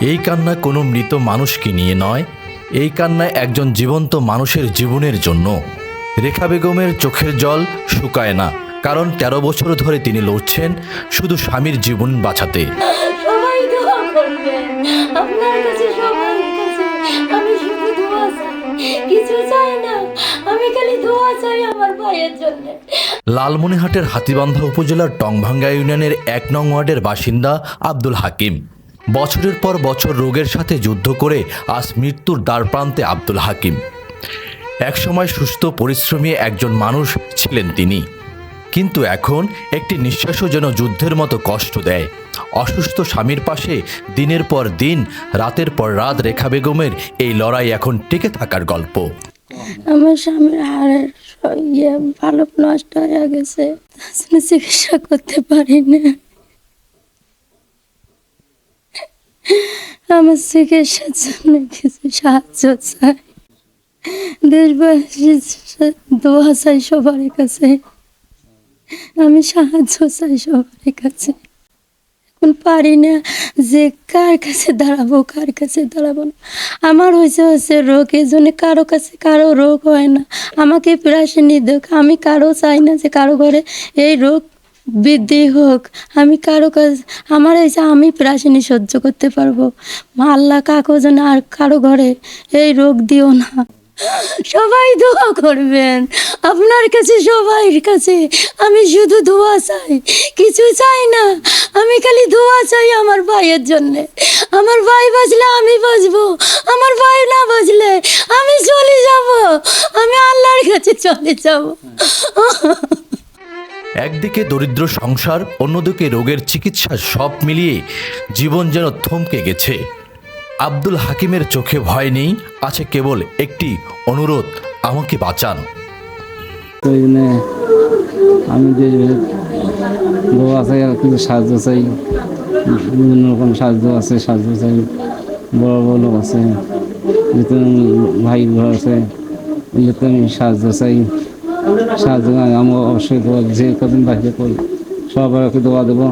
এই কান্না কোনো মৃত মানুষকে নিয়ে নয় এই কান্না একজন জীবন্ত মানুষের জীবনের জন্য। রেখা বেগমের চোখের জল শুকায় না কারণ তেরো বছর ধরে তিনি লড়ছেন শুধু স্বামীর জীবন বাঁচাতে। সবাই দোয়া করবেন আপনার কাছে সবার কিছু চাই না। আমি খালি দোয়া চাই আমার ভাইয়ের জন্য। লালমনিহাটের হাতিবান্ধা উপজেলার টংভাঙ্গা ইউনিয়নের এক নং ওয়ার্ডের বাসিন্দা আব্দুল হাকিম। বছরের পর বছর রোগের সাথে যুদ্ধ করে আজ মৃত্যুর দ্বারপ্রান্তে আব্দুল হাকিম। একসময় সুস্থ পরিশ্রমী একজন মানুষ ছিলেন তিনি। কিন্তু এখন একটি নিঃশ্বাসও যেন যুদ্ধের মতো কষ্ট দেয়। অসুস্থ স্বামীর পাশে দিনের পর দিন, রাতের পর রাত রেখা বেগমের এই লড়াই এখন টিকে থাকার গল্প। আমার স্বামীর হাড়ের ইয়ে ভালো নষ্ট হয়ে গেছে। চিকিৎসা করতে পারি না। আমার চিকিৎসার জন্য কিছু সাহায্য চাই। দেশবাসী দোয়া চাই সবার কাছে। আমি সাহায্য চাই সবার কাছে। এখন পারি না যে কার কাছে দাঁড়াবো, কার কাছে দাঁড়াবো না। আমার হয়েছে হচ্ছে রোগ, এই জন্য কারও কাছে কারও রোগ হয় না। আমাকে প্রাসে নিদক আমি কারও চাই না যে কারও ঘরে এই রোগ বৃদ্ধি হোক। আমি কারও কাজ আমার হয়েছে আমি প্রাসিনী সহ্য করতে পারব। আল্লাহ কাকো যেন আর কারও ঘরে এই রোগ দিও না। সবাই দোয়া করবেন। আপনার কাছে সবাই কাছে। আমি শুধু দোয়া চাই। কিছু চাই না। আমি খালি দোয়া চাই আমার ভাইয়ের জন্য। আমার ভাই বাঁচলে আমি বাঁচবো। আমার ভাই না বাঁচলে আমি চলে যাব। আমি আল্লাহর কাছে চলে যাব। একদিকে দরিদ্র সংসার, অন্যদিকে রোগের চিকিৎসা সব মিলিয়ে জীবন যেন থমকে গেছে। আব্দুল হাকিমের চোখে ভয় নেই, আছে কেবল একটি অনুরোধ, আমাকে বাঁচান। আমি যে দোয়া চাই আর কিছু সাহায্য চাই, বিভিন্ন রকম সাহায্য আছে, সাহায্য চাই, বড় বড় লোক আছে ভাই ঘর আছে এগুলোতে আমি সাহায্য চাই, সাহায্য আমি অবশ্যই দোয়া যে কদিন বাহিরে করি সবাইকে দোয়া দেবো।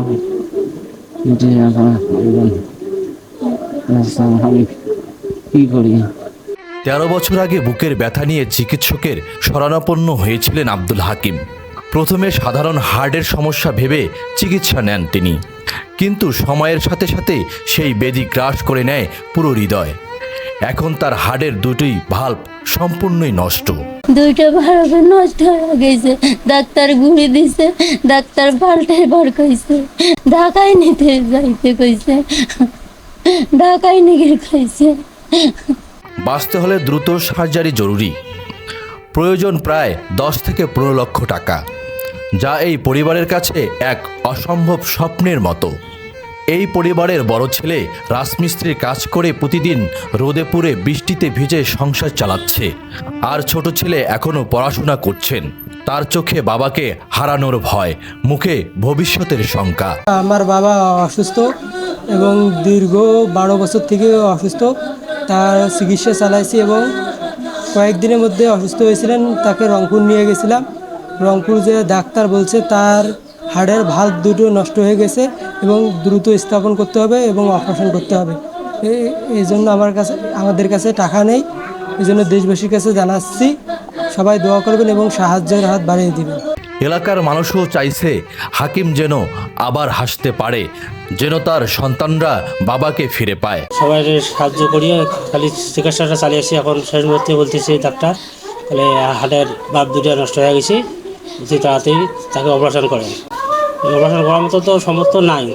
কী করি? তেরো বছর আগে বুকের ব্যথা নিয়ে চিকিৎসকের শরণাপন্ন হয়েছিলেন আব্দুল হাকিম। প্রথমে সাধারণ হার্টের সমস্যা ভেবে চিকিৎসা নেন তিনি। কিন্তু সময়ের সাথে সাথে সেই বেদি গ্রাস করে নেয় পুরো হৃদয়। এখন তার হার্টের দুটোই ভাল্ব সম্পূর্ণই নষ্ট। দুইটা ভাড়া নষ্ট হয়ে গেছে। ডাক্তার ঘুরে দিছে। ডাক্তার পাল্টে বার কইছে। ঢাকায় নিতে যাইতে কইছে। ঢাকায় নিয়ে বাঁচতে হলে দ্রুত সার্জারি জরুরি। প্রয়োজন প্রায় দশ থেকে পনেরো লক্ষ টাকা যা এই পরিবারের কাছে এক অসম্ভব স্বপ্নের মতো। এই পরিবারের বড় ছেলে রাজমিস্ত্রির কাজ করে প্রতিদিন রোদে পুড়ে বৃষ্টিতে ভিজে সংসার চালাচ্ছে আর ছোট ছেলে এখনও পড়াশোনা করছেন। তার চোখে বাবাকে হারানোর ভয় মুখে ভবিষ্যতের শঙ্কা। আমার বাবা অসুস্থ এবং দীর্ঘ বারো বছর থেকে অসুস্থ। তার চিকিৎসা চালাইছি এবং কয়েকদিনের মধ্যে অসুস্থ হয়েছিলেন, তাকে রংপুর নিয়ে গেছিলাম। রংপুর যে ডাক্তার বলছে, তার হাড়ের ভাল্ব দুটো নষ্ট হয়ে গেছে এবং দ্রুত স্থাপন করতে হবে এবং অপারেশন করতে হবে। এই জন্য আমার কাছে, আমাদের কাছে টাকা নেই। এই জন্য দেশবাসীর কাছে জানাচ্ছি, সবাই দোয়া করবেন এবং সাহায্যের হাত বাড়িয়ে দিবেন। এলাকার মানুষও চাইছে হাকিম যেন আবার হাসতে পারে। যেন তার সন্তানরা বাবাকে ফিরে পায়। সবাই সাহায্য করিয়ে খালি চিকিৎসাটা চালিয়েছি এখন শেষ মুহূর্তে বলতেছে ডাক্তার তাহলে হাটের বাপ দুটো নষ্ট হয়ে গেছে অতি তাড়াতাড়ি তাকে অপারেশন করেন। অপারেশন করার মতো তো সমর্থ নাই।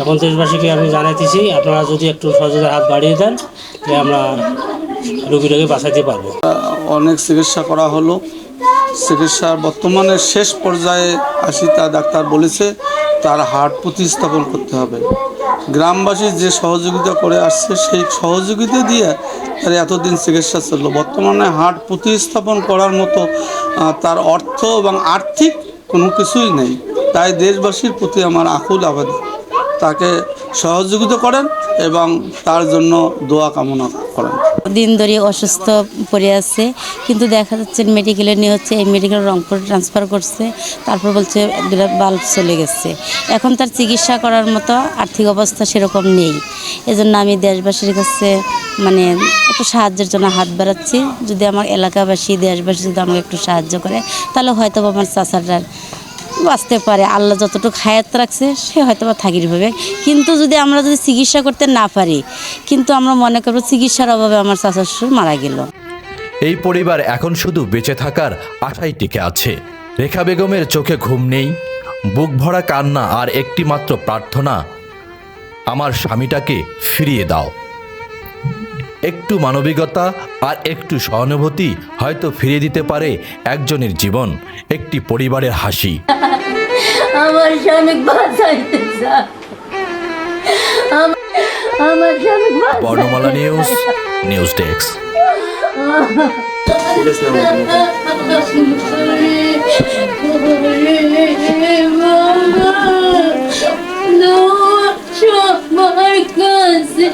এখন দেশবাসীকে আমি জানাইতেছি আপনারা যদি একটু সহযোগিতার হাত বাড়িয়ে দেন তাহলে আমরা রোগীটাকে বাঁচাইতে পারব। অনেক চিকিৎসা করা হলো। চিকিৎসার বর্তমানে শেষ পর্যায়ে আসি তা ডাক্তার বলেছে। তার হাট প্রতিস্থাপন করতে হবে। গ্রামবাসী যে সহযোগিতা করে আসছে, সেই সহযোগিতা দিয়ে তার এতদিন চিকিৎসা চলল। বর্তমানে হাট প্রতিস্থাপন করার মতো তার অর্থ এবং আর্থিক কোনো কিছুই নেই। তাই দেশবাসীর প্রতি আমার আকুল আবেদন। তাকে সহযোগিতা করেন এবং তার জন্য দোয়া কামনা করেন। দিন ধরে অসুস্থ পড়ে আছে, কিন্তু দেখা যাচ্ছে মেডিকেলে নিয়ে হচ্ছে এই মেডিকেল রংপুর ট্রান্সফার করছে, তারপর বলছে বিরাট বাল্ব চলে গেছে। এখন তার চিকিৎসা করার মতো আর্থিক অবস্থা সেরকম নেই। এজন্য আমি দেশবাসীর কাছে মানে একটু সাহায্যের জন্য হাত বাড়াচ্ছি। যদি আমার এলাকাবাসী দেশবাসী যদি আমাকে একটু সাহায্য করে, তাহলে হয়তো আমার চাচাটার বাঁচতে পারে, আল্লাহ যতটুকু হায়াত রাখছে, সে হয়তো বা থাকির হবে। কিন্তু যদি আমরা যদি চিকিৎসা করতে না পারি, কিন্তু আমরা মনে করব চিকিৎসার অভাবে আমার চাচা শ্বশুর মারা গেল। এই পরিবার এখন শুধু বেঁচে থাকার আশায় টিকে আছে। রেখা বেগমের চোখে ঘুম নেই, বুক ভরা কান্না আর একটি মাত্র প্রার্থনা, আমার স্বামীটাকে ফিরিয়ে দাও। একটু মানবিকতা আর একটু সহানুভূতি হয়তো ফিরিয়ে দিতে পারে একজনের জীবন, একটি পরিবারের হাসি। আমার স্বামী বাঁচাইতে চায় আমার- স্বামী বর্ণমালা নিউজ নিউজ ডেস্ক। সবার কাছে